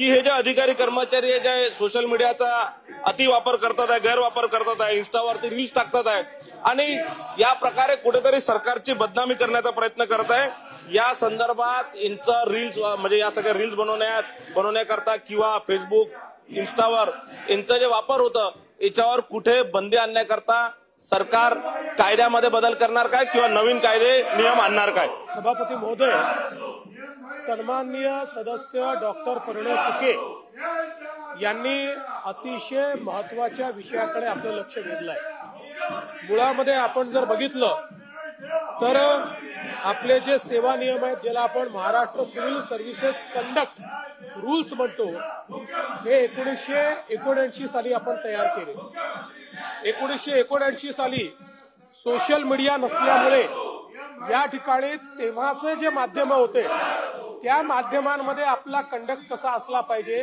की हे जे अधिकारी कर्मचारी आहे जे सोशल मीडियाचा अतिवापर करतात आहे गैरवापर करतात आहे इन्स्टावरती रील्स टाकतात आहे आणि या प्रकारे कुठेतरी सरकारची बदनामी करण्याचा प्रयत्न करत आहे. या संदर्भात यांचं रील्स म्हणजे या सगळ्या रील्स बनवण्यात बनवण्याकरता किंवा फेसबुक इन्स्टावर यांचं जे वापर होतं याच्यावर कुठे बंदी आणण्याकरता सरकार कायद्यामध्ये बदल करणार काय किंवा नवीन कायदे नियम आणणार काय? सभापती महोदय सन्माननीय सदस्य डॉक्टर परिणय फुके यांनी अतिशय महत्त्वाच्या विषयाकडे आपलं लक्ष वेधलंय. मुळामध्ये आपण जर बघितलं तर आपले जे सेवा नियम आहेत ज्याला आपण Maharashtra civil services conduct rules म्हणतो हे एकोणीसशे एकोणऐंशी साली आपण तयार केले. एकोणीसशे एकोणऐंशी साली सोशल मीडिया नसल्यामुळे या ठिकाणी तेव्हाचे जे माध्यम होते त्या माध्यमांमध्ये आपला कंडक्ट कसा असला पाहिजे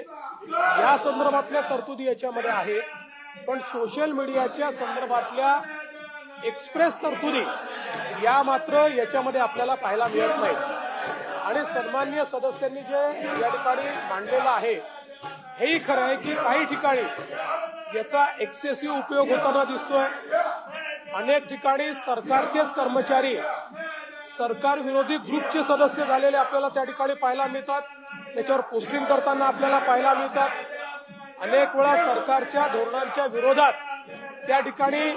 या संदर्भातल्या तरतुदी याच्यामध्ये आहेत पण सोशल मीडियाच्या संदर्भातल्या एक्सप्रेस तरतुदी या मात्र याच्यामध्ये आपल्याला पाहायला मिळत नाही आणि सन्मान्य सदस्यांनी जे या ठिकाणी मांडलेलं आहे हेही खरं आहे की काही ठिकाणी याचा एक्सेसिव्ह उपयोग होताना दिसतोय. अनेक ठिकाणी सरकारचेच कर्मचारी सरकार विरोधी ग्रुपचे सदस्य झालेले आपल्याला त्या ठिकाणी पाहायला मिळतात. त्याच्यावर पोस्टिंग करताना आपल्याला पाहायला मिळतात. अनेक वेळा सरकारच्या धोरणांच्या विरोधात त्या ठिकाणी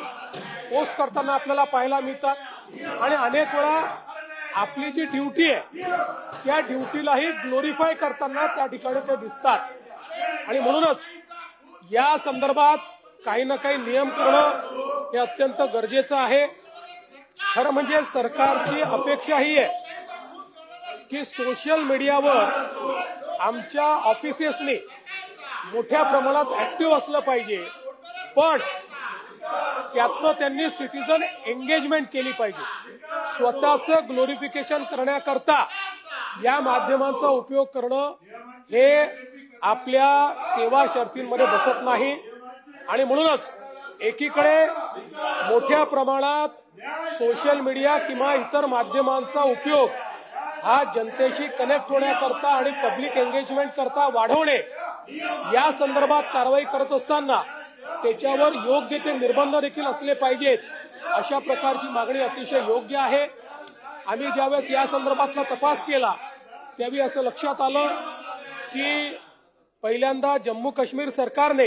पोस्ट करताना आपल्याला पाहायला मिळतात. आणि अनेक वेळा आपली जी ड्युटी आहे त्या ड्युटीलाही ग्लोरीफाय करताना त्या ठिकाणी ते दिसतात. आणि म्हणूनच या संदर्भात काही ना काही नियम करणं हे अत्यंत गरजेचं आहे. खरं म्हणजे सरकारची अपेक्षा ही आहे की सोशल मीडियावर आमच्या ऑफिसेसनी मोठ्या प्रमाणात ऍक्टिव्ह असलं पाहिजे. पण त्यातनं त्यांनी सिटीजन एंगेजमेंट केली पाहिजे. स्वतःचं ग्लोरिफिकेशन करण्याकरता या माध्यमांचा उपयोग करणं हे आपल्या सेवा शर्तींमध्ये बसत नाही. आणि म्हणूनच एकीकडे मोठ्या प्रमाणात सोशल मीडिया किंवा इतर माध्यमांचा उपयोग हा जनतेशी कनेक्ट होण्याकरता आणि पब्लिक एंगेजमेंट करता वाढवणे या संदर्भात कारवाई करत असताना त्याच्यावर योग्य ते निर्बंध देखील असले पाहिजेत अशा प्रकारची मागणी अतिशय योग्य आहे. आम्ही ज्यावेळेस या संदर्भातला तपास केला त्यावेळी असं लक्षात आलं की पहिल्यांदा जम्मू काश्मीर सरकारने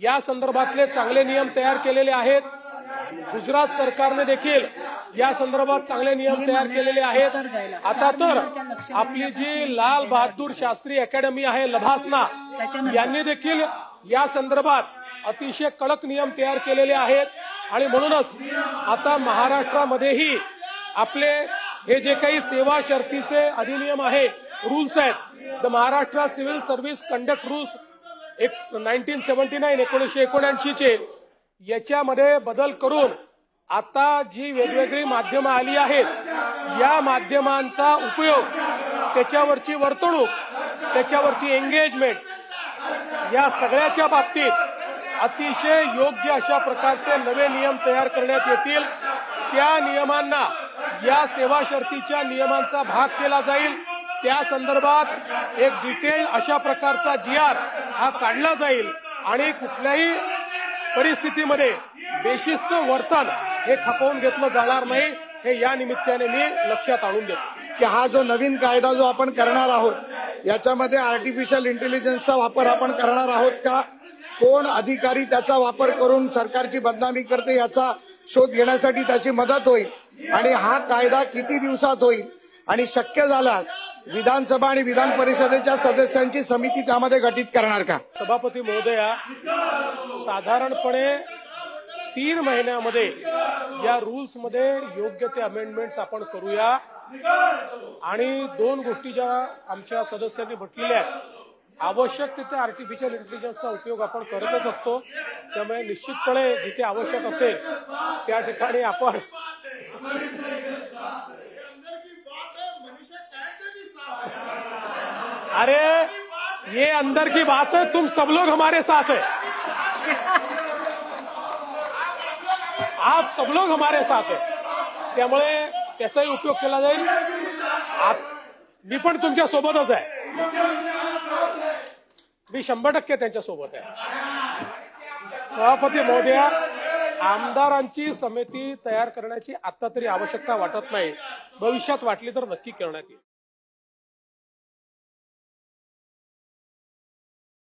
या संदर्भातले चांगले नियम तयार केलेले आहेत. गुजरात सरकारने देखील या संदर्भात चांगले नियम तयार केलेले आहेत. आता तर आपली जी लाल बहादूर शास्त्री अकॅडमी आहे लभासना यांनी देखील या संदर्भात अतिशय कडक नियम तयार केलेले आहेत. आणि म्हणूनच आता महाराष्ट्रामध्येही आपले हे जे काही सेवा शर्तीचे अधिनियम आहे रूल्स आहेत. The Maharashtra civil service conduct rules एक नाईन्टीन सेव्हन्टी नाईन एकोणीसशे एकोणऐंशीचे याच्यामध्ये बदल करून आता जी वेगवेगळी माध्यमं आली आहेत या माध्यमांचा उपयोग त्याच्यावरची वर्तणूक त्याच्यावरची एंगेजमेंट या सगळ्याच्या बाबतीत अतिशय योग्य अशा प्रकारचे नवे नियम तयार करण्यात येतील. त्या नियमांना या सेवा शर्तीच्या नियमांचा भाग केला जाईल. त्या संदर्भात एक डिटेल अशा प्रकारचा जी आर हा काढला जाईल आणि कुठल्याही परिस्थितीमध्ये बेशिस्त वर्तन हे खपवून घेतलं जाणार नाही हे या निमित्ताने मी लक्षात आणून देतो. की हा जो नवीन कायदा जो आपण करणार आहोत याच्यामध्ये आर्टिफिशियल इंटेलिजन्सचा वापर आपण करणार आहोत का? कोण अधिकारी त्याचा वापर करून सरकारची बदनामी करते याचा शोध घेण्यासाठी त्याची मदत होईल. आणि हा कायदा किती दिवसात होईल? आणि शक्य झाल्यास विधानसभा आणि विधान परिषदेच्या सदस्यांची समिती त्यामध्ये गठीत करणार का? सभापती महोदया साधारणपणे तीन महिन्यामध्ये या रूल्समध्ये योग्य ते अमेंडमेंट्स आपण करूया. आणि दोन गोष्टी ज्या आमच्या सदस्यांनी म्हटलेल्या आहेत आवश्यक तिथे आर्टिफिशियल इंटेलिजन्सचा उपयोग आपण करतच असतो. त्यामुळे निश्चितपणे जिथे आवश्यक असेल त्या ठिकाणी आपण अरे ये अंदर की बात है तुम सब लोग हमारे साथ है। आप सब लोग हमारे साथ है। त्यामुळे त्याचाही उपयोग केला जाईल। मी पण तुमच्या सोबतच आहे। मी शंभर टक्के त्यांच्यासोबत आहे। सभापती महोदया आमदारांची समिती तयार करण्याची आता तरी आवश्यकता वाटत नाही. भविष्यात वाटली तर नक्की करण्यात येईल.